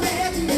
man to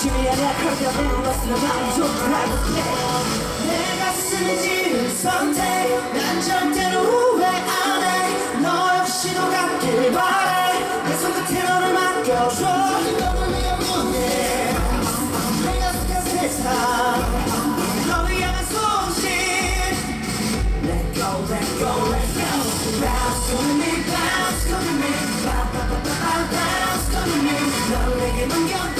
bounce come with me bounce bounce bounce 내가 쓰는 선택 난 절대로 후회 안해 너 역시도 갖길 바래 내 손끝에 너를 맡겨줘 너를 문제 내가 속한 세상 너를 Bounce, come me, bounce, come me Bounce, come me 널 내게 넘겨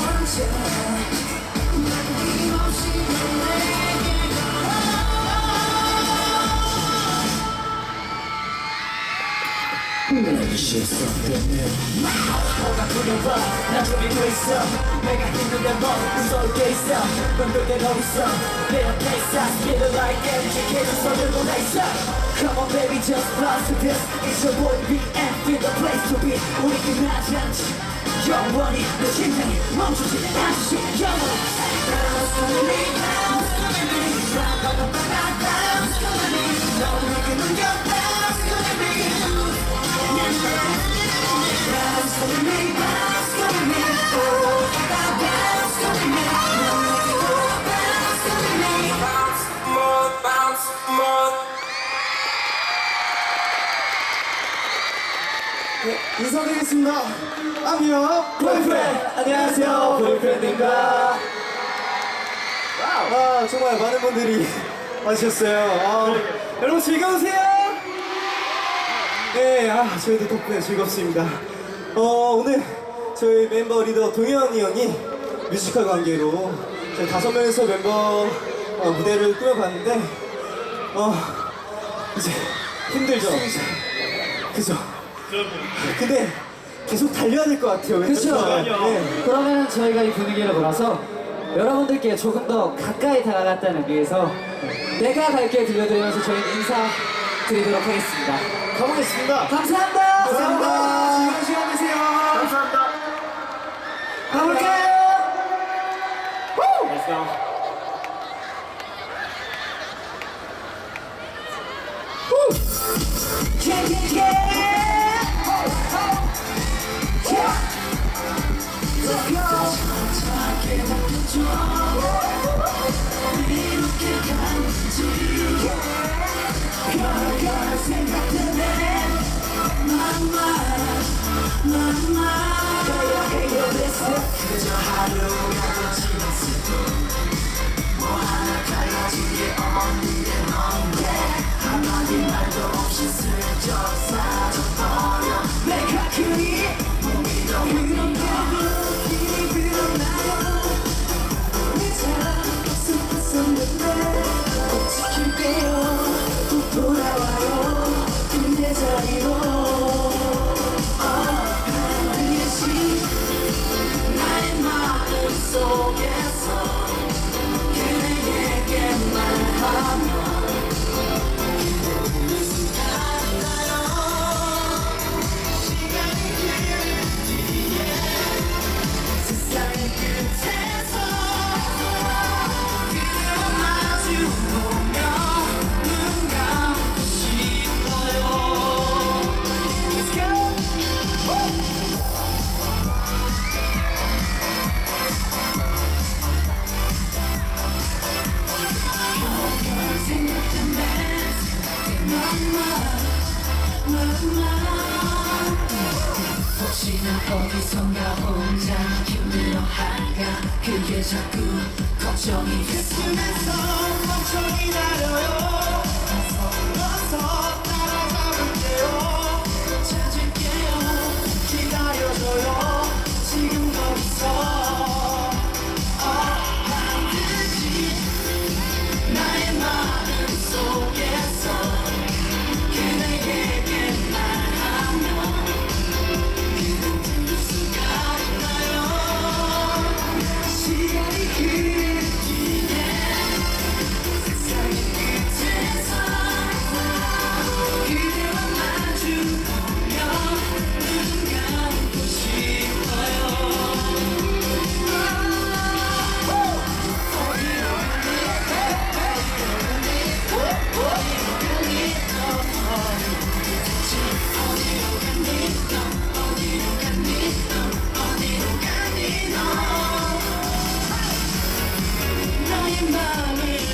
뭐가 두려워 난 준비돼 있어 내가 힘든데 뭐 무서울게 있어 넌 그대로 있어 내 옆에 있어 Feel it like energy 계속 서들고 나 있어 Come on baby just bounce to this It's your boy BM feel the place to be 우리 끝나지 않지 영원히 내 심장이 멈추지 않지 영원히 인사드리겠습니다. 안녕, 보이프렌드. 안녕하세요, 보이프렌드입니다. 아, 정말 많은 분들이 와주셨어요. 아, 여러분 즐거우세요? 네, 아, 저희도 덕분에 즐겁습니다. 어, 오늘 저희 멤버 리더 동현이 형이 뮤지컬 관계로 저희 다섯 명에서 멤버 어, 무대를 꾸며봤는데, 어, 이제 힘들죠? 그죠? 근데 계속 달려야 될 것 같아요. 그쵸? 네. 그러면 저희가 이 분위기를 몰아서 여러분들께 조금 더 가까이 다가갔다는 의미에서 내가 갈게 들려드리면서 저희 인사 드리도록 하겠습니다. 가보겠습니다. 감사합니다. 감사합니다. 혹시나 어디선가 혼자 힘들어할까? 그게 자꾸 걱정이 됐으면서 걱정이 나려요 Remember